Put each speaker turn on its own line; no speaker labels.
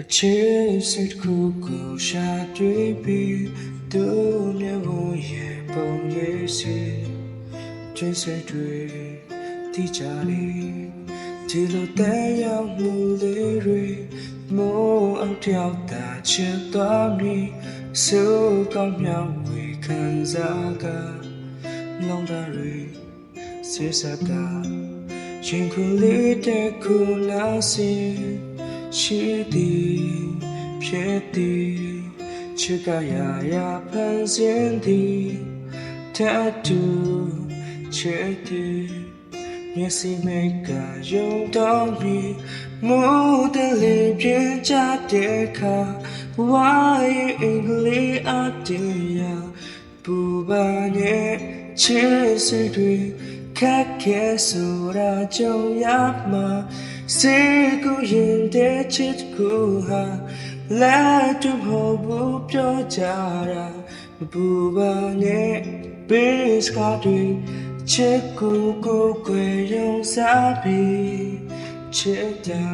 အချစ်စိတ်ကိုကိုရှာတွေ့ပြီးသူမျက်ဝန်းရဲ့ပုံရိပ်စီကျင်းစိတ်တွေတိကျနေဒီလိုတဲ့ရောက်မှုလေးတွေမိုးအောင်တယောက်သာချစ်သွားပြီစိုးကောင်းမြောက်ဝေခံစားကလုံးသားတွေစေစကား ရင်ခုလေးတဲ့ခုနာစီရှိသည်ဖြစ်သည်ချစ်ကရာရာဖန်ဆင်းသည်တတူချစ်သည်မျက်စိမိတ်ကယုံတော်ပြီးမိုးတလေးပြင်းချတဲ့အခါဝိုင်းအင်္ဂလိပ်အတရားပူပါရဲ့ချစ်စိတ်တွေခ က်ခဲဆိုတာကြုံရမှာစေကူရင်တဲ့ချစ်ကူဟာလက်တူမဟုတ်ဘူးပြောကြတာမပူပါနဲ့ဘေးစကားတွေချစ်ကူကိုကိုယ်ယုံစားပြီးချစ်တာ